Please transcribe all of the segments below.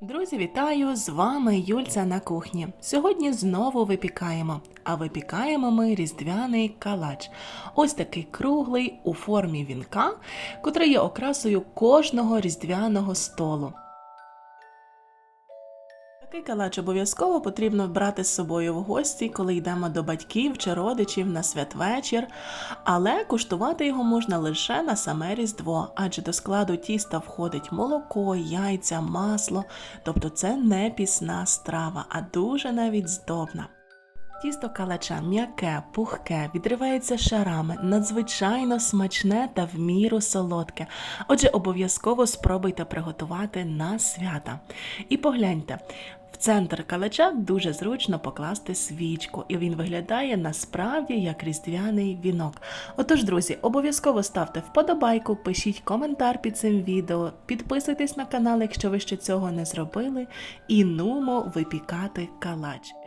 Друзі, вітаю! З вами Юльця на кухні. Сьогодні знову випікаємо. А випікаємо ми різдвяний калач. Ось такий круглий у формі вінка, котрий є окрасою кожного різдвяного столу. Такий калач обов'язково потрібно брати з собою в гості, коли йдемо до батьків чи родичів на святвечір, але куштувати його можна лише на саме Різдво, адже до складу тіста входить молоко, яйця, масло, тобто це не пісна страва, а дуже навіть здобна. Тісто калача м'яке, пухке, відривається шарами, надзвичайно смачне та в міру солодке. Отже, обов'язково спробуйте приготувати на свята. І погляньте, в центр калача дуже зручно покласти свічку, і він виглядає насправді як різдвяний вінок. Отож, друзі, обов'язково ставте вподобайку, пишіть коментар під цим відео, підписуйтесь на канал, якщо ви ще цього не зробили, і нумо випікати калач.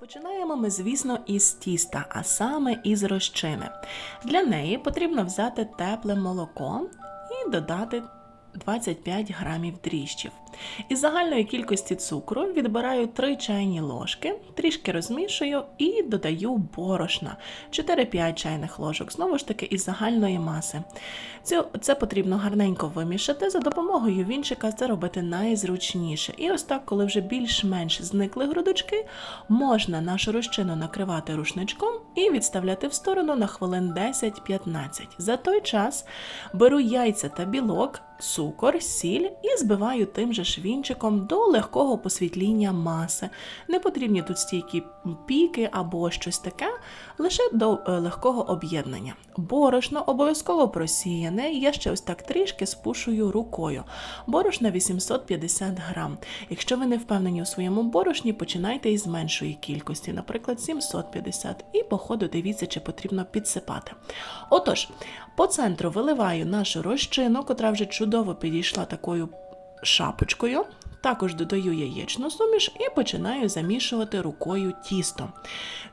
Розпочинаємо ми, звісно, із тіста, а саме із розчини. Для неї потрібно взяти тепле молоко і додати 25 грамів дріжджів. Із загальної кількості цукру відбираю 3 чайні ложки, трішки розмішую і додаю борошна 4-5 чайних ложок, знову ж таки із загальної маси. Це, це потрібно гарненько вимішати. За допомогою вінчика це робити найзручніше. І ось так, коли вже більш-менш зникли грудочки, можна нашу розчину накривати рушничком і відставляти в сторону на хвилин 10-15. За той час беру яйця та білок, цукор, сіль і збиваю тим же швінчиком до легкого посвітління маси. Не потрібні тут стійкі піки або щось таке, лише до е, легкого об'єднання. Борошно обов'язково просіяне, я ще ось так трішки спушую рукою. Борошна 850 грам. Якщо ви не впевнені у своєму борошні, починайте із меншої кількості, наприклад, 750, і по ходу дивіться, чи потрібно підсипати. Отож, по центру виливаю нашу розчину, котра вже чудово підійшла такою шапочкою. Також додаю яєчну суміш і починаю замішувати рукою тісто.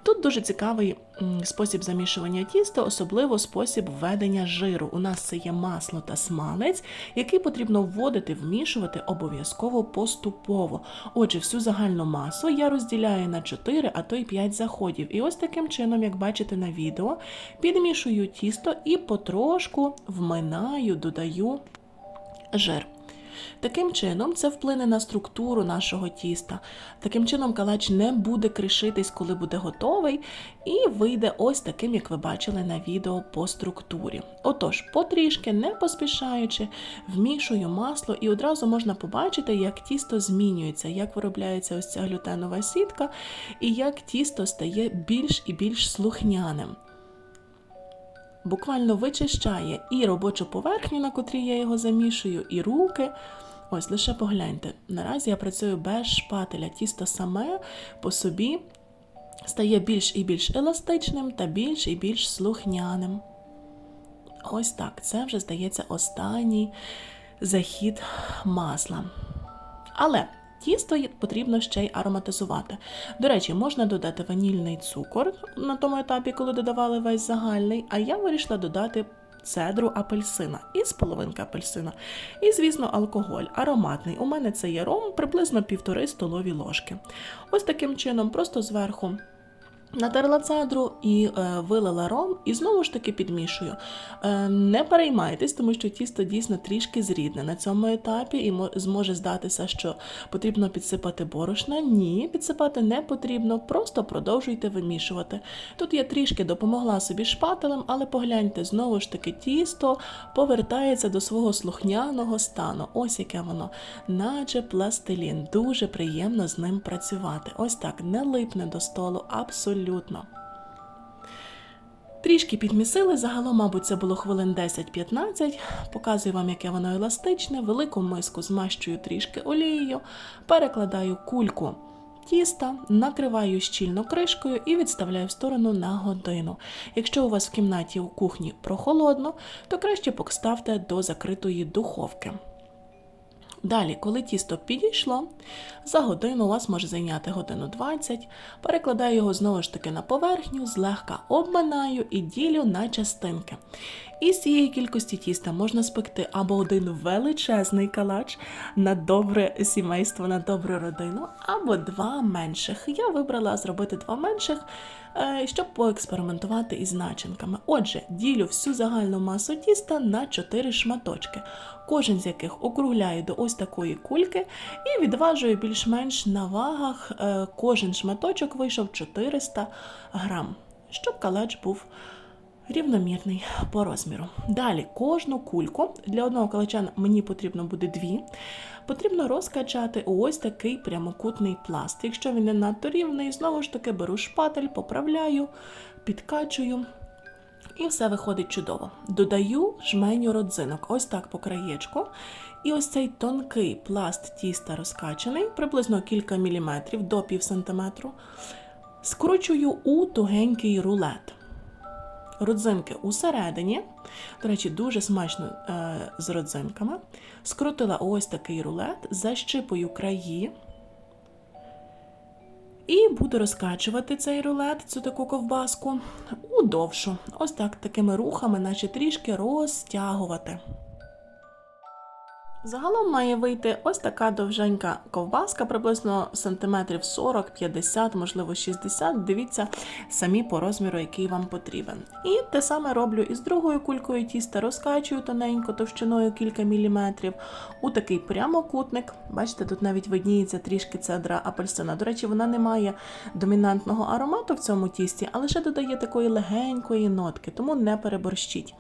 Тут дуже цікавий спосіб замішування тіста, особливо спосіб введення жиру. У нас це є масло та смалець, який потрібно вводити, вмішувати обов'язково поступово. Отже, всю загальну масу я розділяю на 4, а то й 5 заходів. І ось таким чином, як бачите на відео, підмішую тісто і потрошку вминаю, додаю жир. Таким чином, це вплине на структуру нашого тіста. Таким чином, калач не буде кришитись, коли буде готовий, і вийде ось таким, як ви бачили на відео по структурі. Отож, потрішки, не поспішаючи, вмішую масло, і одразу можна побачити, як тісто змінюється, як виробляється ось ця глютенова сітка, і як тісто стає більш і більш слухняним буквально вичищає і робочу поверхню, на котрій я його замішую, і руки. Ось лише погляньте. Наразі я працюю без шпателя. Тісто саме по собі стає більш і більш еластичним та більш і більш слухняним. Ось так. Це вже здається останній захід масла. Але Тісто потрібно ще й ароматизувати. До речі, можна додати ванільний цукор на тому етапі, коли додавали весь загальний, а я вирішила додати цедру апельсина і з половинки апельсина. І, звісно, алкоголь ароматний. У мене це є ром, приблизно півтори столові ложки. Ось таким чином, просто зверху. Натерла цедру і е, вилила ром, і знову ж таки підмішую. Е, не переймайтесь, тому що тісто дійсно трішки зрідне на цьому етапі, і зможе здатися, що потрібно підсипати борошна. Ні, підсипати не потрібно, просто продовжуйте вимішувати. Тут я трішки допомогла собі шпателем, але погляньте, знову ж таки, тісто повертається до свого слухняного стану. Ось яке воно, наче пластилін. Дуже приємно з ним працювати. Ось так, не липне до столу, абсолютно. Трішки підмісили, загалом, мабуть, це було хвилин 10-15. Показую вам, яке воно еластичне. Велику миску змащую трішки олією, перекладаю кульку тіста, накриваю щільно кришкою і відставляю в сторону на годину. Якщо у вас в кімнаті у кухні прохолодно, то краще поставте до закритої духовки. Далі, коли тісто підійшло, за годину у вас може зайняти годину 20, перекладаю його знову ж таки на поверхню, злегка обминаю і ділю на частинки. Із цієї кількості тіста можна спекти або один величезний калач на добре сімейство, на добру родину, або два менших. Я вибрала зробити два менших, щоб поекспериментувати із начинками. Отже, ділю всю загальну масу тіста на 4 шматочки, кожен з яких округляю до ось такої кульки і відважую більш-менш на вагах. е, Кожен шматочок вийшов 400 грам, щоб калач був рівномірний по розміру. Далі кожну кульку для одного калача мені потрібно буде дві. Потрібно розкачати ось такий прямокутний пласт. Якщо він не надто рівний, знову ж таки беру шпатель, поправляю, підкачую. І все виходить чудово. Додаю жменю родзинок, ось так по краєчку. І ось цей тонкий пласт тіста розкачаний, приблизно кілька міліметрів до пів сантиметру, скручую у тугенький рулет. Родзинки усередині, до речі, дуже смачно е, з родзинками. Скрутила ось такий рулет, защипую краї. І буду розкачувати цей рулет, цю таку ковбаску, удовшу. Ось так такими рухами, наче трішки розтягувати. Загалом має вийти ось така довженька ковбаска, приблизно сантиметрів 40-50, можливо 60. Дивіться самі по розміру, який вам потрібен. І те саме роблю із другою кулькою тіста, розкачую тоненько товщиною кілька міліметрів у такий прямокутник. Бачите, тут навіть видніється трішки цедра апельсина. До речі, вона не має домінантного аромату в цьому тісті, а лише додає такої легенької нотки, тому не переборщіть.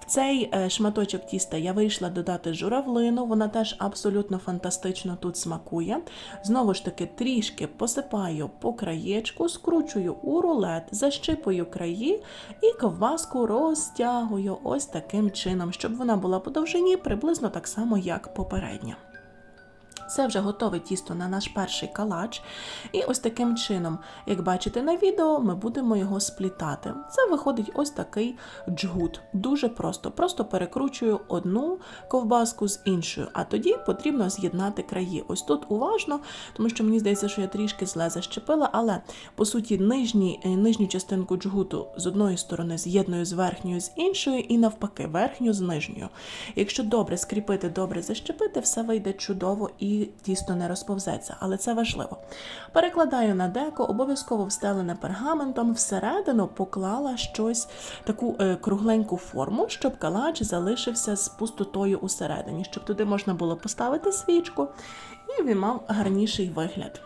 В цей е, шматочок тіста я вийшла додати журавлину, вона теж абсолютно фантастично тут смакує. Знову ж таки, трішки посипаю по краєчку, скручую у рулет, защипую краї і ковбаску розтягую ось таким чином, щоб вона була по довжині приблизно так само, як попередня. Це вже готове тісто на наш перший калач. І ось таким чином, як бачите на відео, ми будемо його сплітати. Це виходить ось такий джгут. Дуже просто. Просто перекручую одну ковбаску з іншою, а тоді потрібно з'єднати краї. Ось тут уважно, тому що мені здається, що я трішки зле защепила, але по суті нижні, е, нижню частинку джгуту з одної сторони з'єдную з верхньою з іншої, і навпаки, верхню з нижньою. Якщо добре скріпити, добре защепити, все вийде чудово і тісто не розповзеться, але це важливо. Перекладаю на деко, обов'язково встелене пергаментом, всередину поклала щось, таку е, кругленьку форму, щоб калач залишився з пустотою усередині, щоб туди можна було поставити свічку, і він мав гарніший вигляд.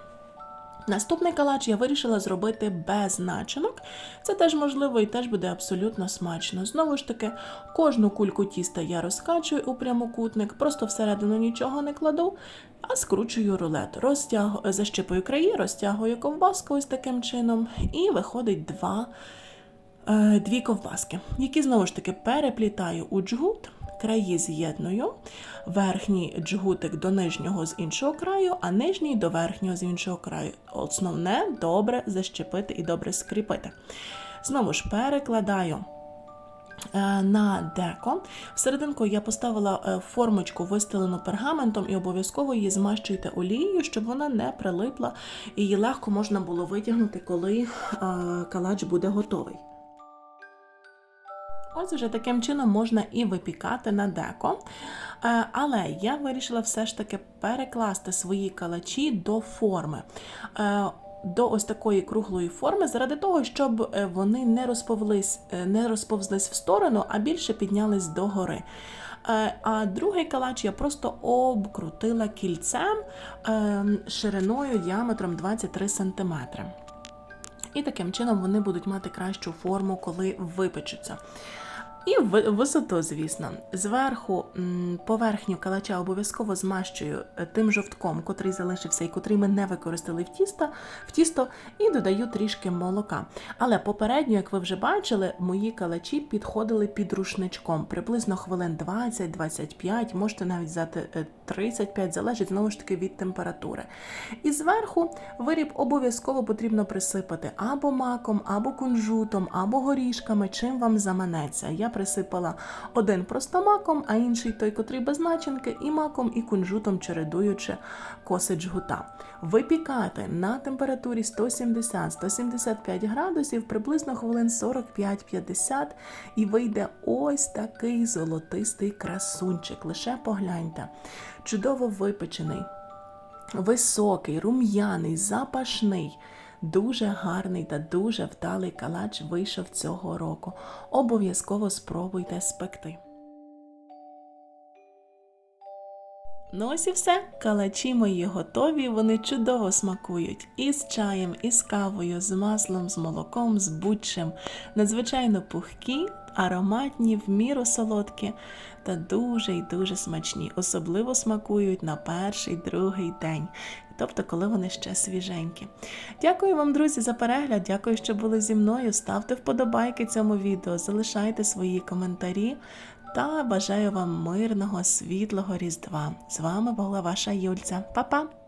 Наступний калач я вирішила зробити без начинок. Це теж можливо і теж буде абсолютно смачно. Знову ж таки, кожну кульку тіста я розкачую у прямокутник, просто всередину нічого не кладу, а скручую рулет. Розтягу... Защипую краї, розтягую ковбаску ось таким чином, і виходить два, е, дві ковбаски, які знову ж таки переплітаю у джгут. Краї з'єдную, верхній джгутик до нижнього з іншого краю, а нижній до верхнього з іншого краю. Основне добре защепити і добре скріпити. Знову ж перекладаю е, на деко. Всерединку я поставила е, формочку, вистелену пергаментом, і обов'язково її змащуйте олією, щоб вона не прилипла і її легко можна було витягнути, коли е, калач буде готовий. Ось вже таким чином можна і випікати на деко. Е, Але я вирішила все ж таки перекласти свої калачі до форми. Е, До ось такої круглої форми, заради того, щоб е, вони не розповзлись, не розповзлись в сторону, а більше піднялись догори. А другий калач я просто обкрутила кільцем е, шириною діаметром 23 см. І таким чином вони будуть мати кращу форму, коли випечуться. І в- висоту, звісно. Зверху поверхню калача обов'язково змащую е, тим жовтком, котрий залишився і котрий ми не використали в тісто, в тісто, і додаю трішки молока. Але попередньо, як ви вже бачили, мої калачі підходили під рушничком приблизно хвилин 20-25, можете навіть взяти е, 35, залежить знову ж таки від температури. І зверху виріб обов'язково потрібно присипати або маком, або кунжутом, або горішками, чим вам заманеться. Я присипала один просто маком, а інший той, котрий без начинки, і маком, і кунжутом чередуючи коси джгута. Випікати на температурі 170-175 градусів приблизно хвилин 45-50 і вийде ось такий золотистий красунчик. Лише погляньте. Чудово випечений, високий, рум'яний, запашний. Дуже гарний та дуже вдалий калач вийшов цього року. Обов'язково спробуйте спекти. Ну ось і все. Калачі мої готові, вони чудово смакують і з чаєм, і з кавою, з маслом, з молоком, з будь-чим. Надзвичайно пухкі, ароматні, в міру солодкі та дуже й дуже смачні. Особливо смакують на перший, другий день. Тобто, коли вони ще свіженькі. Дякую вам, друзі, за перегляд. Дякую, що були зі мною. Ставте вподобайки цьому відео, залишайте свої коментарі та бажаю вам мирного, світлого Різдва. З вами була ваша Юльця. Па-па!